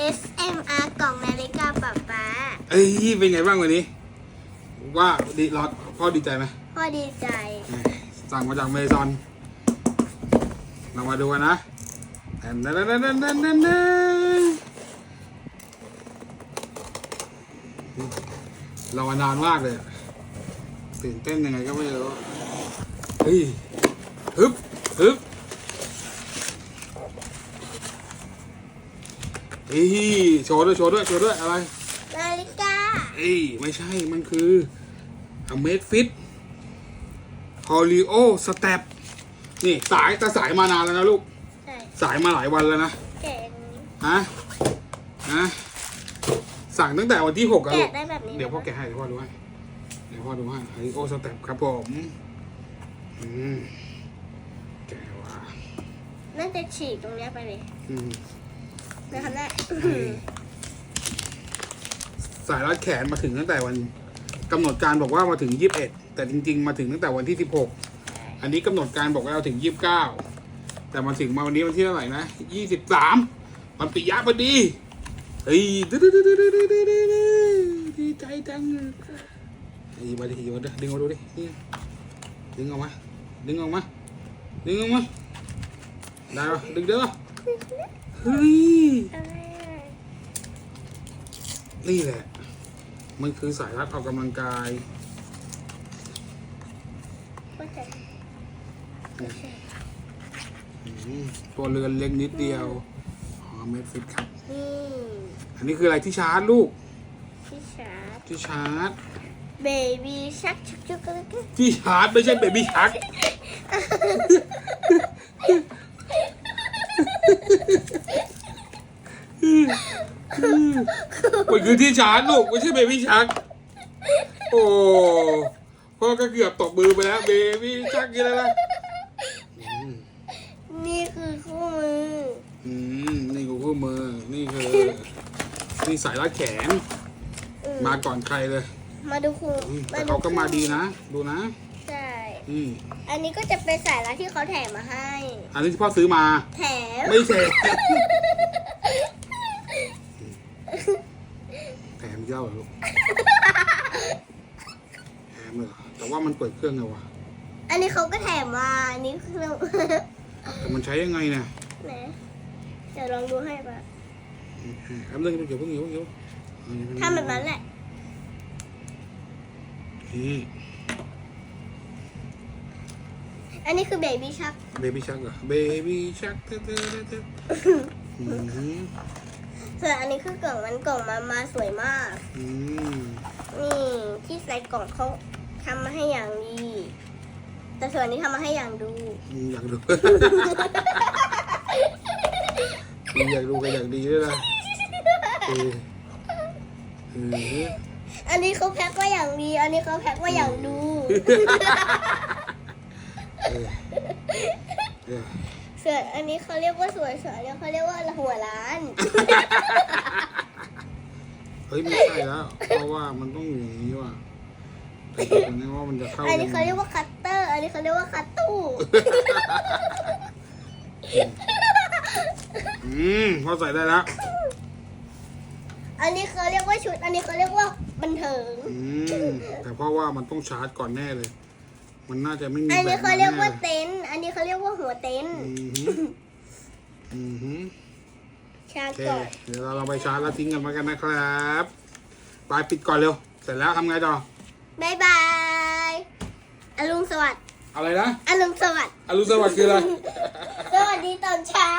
ASMR กล่องนาฬิกาป๊าป๊าเอ้ยเป็นไงบ้างวันนี้ ว่าดีรอดพ่อดีใจไหมพ่อดีใจ สั่งมาจากเมซอน เรามาดูกันนะแอนแอนแอนแอนแอนแอนแอนรอมานานมากเลยอะตื่นเต้นยังไงก็ไม่รู้เฮ้ยฮึบฮึบ เฮ้ยโชว์ด้วยโชว์ด้วยโชว์ด้วยอะไร นาฬิกาเอ้ยไม่ใช่มันคือ a m a z Fit h o l i o Step นี่สายแต่สายมานานแล้วนะลูกใช่สายมาหลายวันแล้วนะแกะอย่างนี้ ฮะฮะสั่งตั้งแต่วันที่หกอะลูแกะกได้แบบนี้เดี๋ยวพ่อแกะให้เดี๋ยวพ่อดูให้เดี๋ยวพ่อดูให้ h o l i o Step ครับผมอืมแกะว่าน่าจะฉีกตรงเนี้ยไปเลยอืม ใคันแรกสายรัดแขนมาถึงตั้งแต่วันกำหนดการบอกว่ามาถึงยี่สิบเอ็ดแต่จริง ๆ มาถึงตั้งแต่วันที่สิบหกอันนี้กำหนดการบอกว่าเราถึงยี่สิบเก้าแต่มาถึงมาวันนี้วันที่เท่าไหร่นะยี่สิบสามวันปิยะพอดีเฮ้ยดีใจจังหยิบมาดิหยิบมาดิดึงออกดูดินี่ดึงออกมา ดึงออกมา ดึงออกมา ได้ปะดึงเด้อเฮ้ยอะไรอะนี่แหละ มันคือสายรัดออกกำลังกายก็จะอืมตัวเรือนเล็กนิดเดียวอ๋อเม็ดฟิตครับนี่อันนี้คืออะไรที่ชาร์จลูก ที่ชาร์จ ที่ชาร์จ เบบี้ชักชักชักชักชักที่ชาร์จไม่ใช่เบบี้ชัก มันคือที่ชาร์จลูกไม่ใช่เบบี้ชักโอ้พ่อก็เกือบตบมือไปแล้วเบบี้ชักยังไงล่ะนี่คือคู่มือ อืมนี่กูคู่มือ นี่คือ นี่สายรัดแขนอืมมาก่อนใครเลย มาดูคู่อืมแต่เขาก็มาดีนะ ดูนะใช่ อืมอันนี้ก็จะเป็นสายรัดที่เขาแถมมาให้ อันนี้ที่พ่อซื้อมา แถม ไม่แถมแถมเย้าเหรอลูกแถมเลยเหรอแต่ว่ามันเปิดเครื่องไงวะอันนี้เขาก็แถมมาอันนี้คือ แต่มันใช้ยังไงเนี่ยไหนเดี๋ยวลองดูให้ปะแป๊บนึงเดี๋ยวเพิ่งหิวหิวทำแบบนั้นแหละ นี่ อันนี้คือเบบี้ชักเบบี้ชักเหรอเบบี้ชักเต้เต้เต้อืมส่วนอันนี้คือกล่องมันกล่องมามาสวยมากอืมนี่ที่ใส่กล่องเขาทำมาให้อย่างดี แต่ส่วนนี้ทำมาให้อย่างดูอืมอยากดู อยากดูก็อยากดีด้วยนะเออเอออันนี้เขาแพ็คว่าอย่างดี อันนี้เขาแพ็คว่าอย่างดูเออเออ ส่วนอันนี้เขาเรียกว่าสวยสวยๆแล้วเขาเรียกว่าหัวล้าน เฮ้ยไม่ใช่แล้วเพราะว่ามันต้องอย่างนี้ว่ะแต่ตอนนี้ว่ามันจะเข้าอันนี้เขาเรียกว่าคัตเตอร์ อันนี้เขาเรียกว่าคัตตู้อืมพอใส่ได้แล้วอันนี้เขาเรียกว่าชุด อันนี้เขาเรียกว่าบันเทิง อืมแต่เพราะว่ามันต้องชาร์จก่อนแน่เลย มันน่าจะไม่มีอันนี้แบบเขาเรียกว่าแน่เลยเต็นท์อันนี้เขาเรียกว่าหัวเต็นท์อืมฮึอืมฮึชาโอเคก่อนเดี๋ยวเราลองไปชาร์จแล้วทิ้งกันมากันนะครับไปปิดก่อนเร็ว เสร็จแล้วทำไงต่อบายบายอรุณสวัสดิ์อะไรนะอรุณสวัสดิ์อรุณสวัสดิ์คืออะไร สวัสดีตอนเช้า